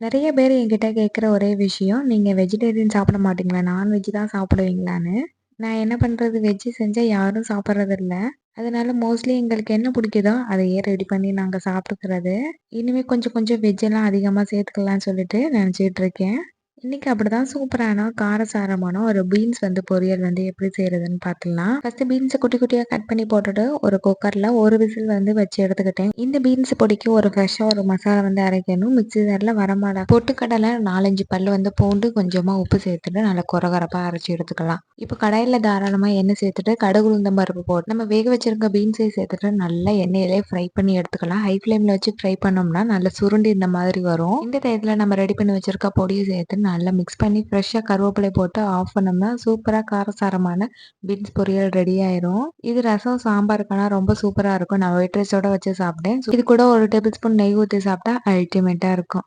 நிறைய பேர் என்கிட்ட கேட்குற ஒரே விஷயம், நீங்கள் வெஜிடேரியன் சாப்பிட மாட்டீங்களா? நான்வெஜ் தான் சாப்பிடுவீங்களான்னு?" நான் என்ன பண்ணுறது வெஜ்ஜு செஞ்சால் யாரும் சாப்பிட்றதில்ல அதனால மோஸ்ட்லி எங்களுக்கு என்ன பிடிக்குதோ, அதையே ரெடி பண்ணி நாங்கள் சாப்பிட்டுக்கிறது. இனிமேல் கொஞ்சம் கொஞ்சம் வெஜ்ஜெல்லாம் அதிகமாக சேர்த்துக்கலாம்னு சொல்லிட்டு நினச்சிட்டு இருக்கேன். இன்னைக்கு அப்படிதான் சூப்பரான காரசாரமான ஒரு பீன்ஸ் வந்து பொரியல் வந்து எப்படி செய்கிறதுன்னு பார்த்துடலாம். ஃபர்ஸ்ட் பீன்ஸை குட்டி குட்டியா கட் பண்ணி போட்டுட்டு, ஒரு குக்கர்ல ஒரு விசில் வந்து வச்சு எடுத்துக்கிட்டேன். இந்த பீன்ஸ் பொடிக்கு ஒரு ஃப்ரெஷ்ஷா ஒரு மசாலா வந்து அரைக்கணும். மிக்சி ஜாரில் வரமிளகா, பொட்டுக்கடலை, 4, 5 பல்லு வந்து பூண்டு, கொஞ்சமா உப்பு சேர்த்துட்டு நல்லா கொரகொரப்பா அரைச்சி எடுத்துக்கலாம். இப்போ கடாயில தாராளமா எண்ணெய் சேர்த்துட்டு, கடுகு, உளுந்தம் பருப்பு போட்டு நம்ம வேக வச்சிருக்க பீன்ஸையும் சேர்த்துட்டு நல்லா எண்ணெயிலே ஃப்ரை பண்ணி எடுத்துக்கலாம். ஹை ஃப்ளேம்ல வச்சு ஃப்ரை பண்ணோம்னா நல்லா சுருண்டு இந்த மாதிரி வரும். இந்த டயத்துல நம்ம ரெடி பண்ணி வச்சிருக்க பொடியை சேர்த்து நல்லா மிக்ஸ் பண்ணி ஃப்ரெஷ்ஷாக கருவேப்பிலை போட்டு ஆஃப் பண்ணோம்னா சூப்பராக காரசாரமான பீன்ஸ் பொரியல் ரெடி ஆயிரும். இது ரசம், சாம்பாருக்கான ரொம்ப சூப்பராக இருக்கும். நான் ஒயிட் ரைஸோட வச்சு சாப்பிட்டேன். இது கூட ஒரு டேபிள் ஸ்பூன் நெய் ஊற்றி சாப்பிட்டா அல்டிமேட்டாக இருக்கும்.